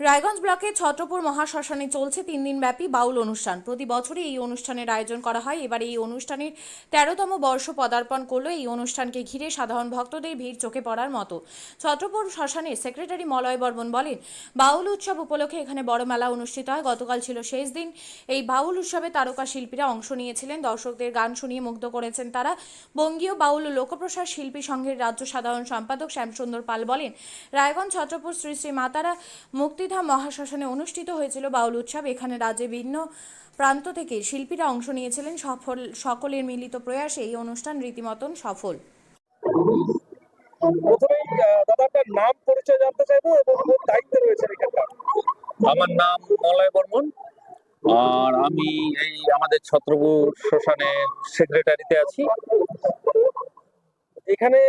রায়গঞ্জ ব্লকে ছত্রপুর মহাশ্মশানে চলছে তিন দিন ব্যাপী বাউল অনুষ্ঠান। প্রতি বছরই এই অনুষ্ঠানের আয়োজন করা হয়। এবার এই অনুষ্ঠানের তেরোতম বর্ষ পদার্পণ করল এই অনুষ্ঠানকে ঘিরে সাধারণ ভক্তদের ভিড় চোখে পড়ার মতো। ছত্রপুর শ্মশানে সেক্রেটারি মলয় বর্মন বলেন, বাউল উৎসব উপলক্ষে এখানে বড় মেলা অনুষ্ঠিত হয়। গতকাল ছিল শেষ দিন। এই বাউল উৎসবে তারকা শিল্পীরা অংশ নিয়েছিলেন। দর্শকদের গান শুনিয়ে মুগ্ধ করেছেন তারা। বঙ্গীয় বাউল লোকপ্রসার শিল্পী সংঘের রাজ্য সাধারণ সম্পাদক শ্যামসুন্দর পাল বলেন, রায়গঞ্জ, ছত্রপুর শ্রী শ্রী মাতারা মুক্তিধাম মহাশ্মশানে অনুষ্ঠিত হয়েছিল বাউল উৎসব। এখানে রাজ্যে ভিন্ন প্রান্ত থেকে শিল্পীরা অংশ নিয়েছিলেন। সফল সকলের মিলিত প্রয়াসে এই অনুষ্ঠান রীতিমতন সফল। প্রথমেই দাদা আপনার নাম পরিচয় জানতে চাইব এবং কোন দায়িত্বে রয়েছেন এখানকার আমার নাম মলয় বর্মন। আর আমি এই আমাদের ছত্রপুর শ্মশানের সেক্রেটারিতে আছি। এখানে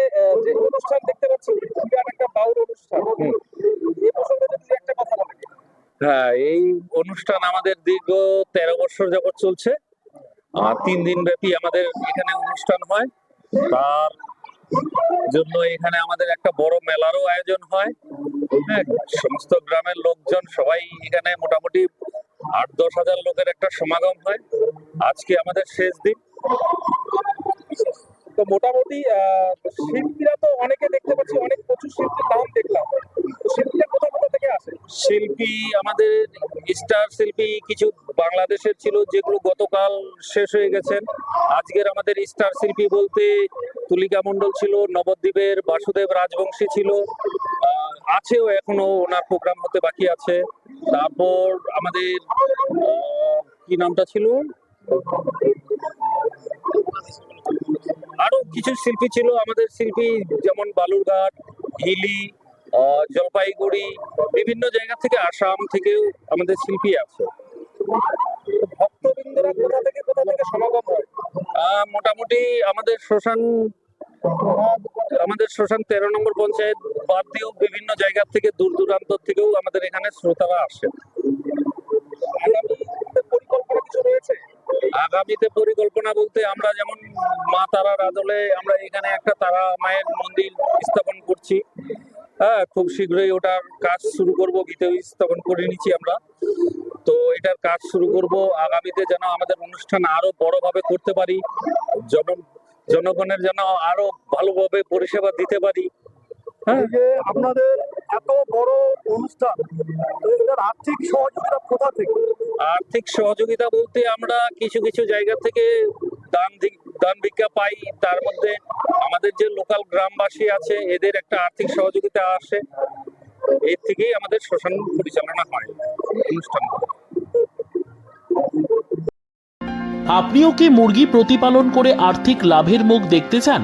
যে অনুষ্ঠান দেখতে পাচ্ছি বিরাট একটা বাউল অনুষ্ঠান। এই প্রসঙ্গে যদি একটা কথা বলেন হ্যাঁ এই অনুষ্ঠান আমাদের দীর্ঘ তেরো বছর যাবত চলছে। আর তিন দিন ব্যাপী আমাদের এখানে অনুষ্ঠান হয়। তার জন্য এখানে আমাদের একটা বড় মেলারও আয়োজন হয়। হ্যাঁ সমস্ত গ্রামের লোকজন সবাই এখানে মোটামুটি আট দশ হাজার লোকের একটা সমাগম হয়। আজকে আমাদের শেষ দিন। তো মোটামুটি শিল্পীরা তো অনেকে দেখতে পাচ্ছি, অনেক প্রচুর শিল্পীর নাম দেখলাম। শিল্পীরা কোথা থেকে আসে? শিল্পী আমাদের স্টার শিল্পী কিছু বাংলাদেশের ছিল, যেগুলো গতকাল শেষ হয়ে গেছেন আজকের আমাদের স্টার শিল্পী বলতে তুলিকা মণ্ডল ছিল, নবদ্বীপের বাসুদেব রাজবংশী ছিল আছেও এখনও, ওনার প্রোগ্রাম হতে বাকি আছে। তারপর আমাদের কি নামটা ছিল? কিছু শিল্পী ছিল, আমাদের শিল্পী যেমন বালুরঘাট, হিলি জলপাইগুড়ি, বিভিন্ন জায়গা থেকে আসাম থেকেও আমাদের শিল্পী আছে। ভক্তবৃন্দরা কোথা থেকে কোথা থেকে সমাগম হয়? মোটামুটি আমাদের শ্মশান আমাদের শ্মশান তেরো নম্বর পঞ্চায়েত বাদ দিয়েও বিভিন্ন জায়গা থেকে দূর দূরান্ত থেকেও আমাদের এখানে শ্রোতারা আসে পরিকল্পনা কিছু রয়েছে? আগামীতে পরিকল্পনা বলতে আমরা যেমন মা তারার আদলে আমরা এখানে একটা তারা মায়ের মন্দির স্থাপন করছি। হ্যাঁ খুব শীঘ্রই ওটার কাজ শুরু করব ভিতেও স্থাপন করে নিচ্ছি আমরা। তো এটার কাজ শুরু করব, আগামীতে যেন আমাদের অনুষ্ঠান আরও বড়ভাবে করতে পারি, জন, জনগণের যেন আরও ভালোভাবে পরিষেবা দিতে পারি। যে আপনাদের এত বড় অনুষ্ঠান এটার আর্থিক সহযোগিতা কোথা থেকে? আর্থিক সহযোগিতা বলতে আমরা কিছু কিছু জায়গা থেকে দান দান ভিক্ষা পাই। তার মধ্যে আমাদের যে লোকাল গ্রামবাসী আছে এদের একটা আর্থিক সহযোগিতা আসে। এর থেকেই আমাদের শ্মশান পরিচালনা হয় অনুষ্ঠান। আপনিও কি মুরগি প্রতিপালন করে আর্থিক লাভের মুখ দেখতে চান?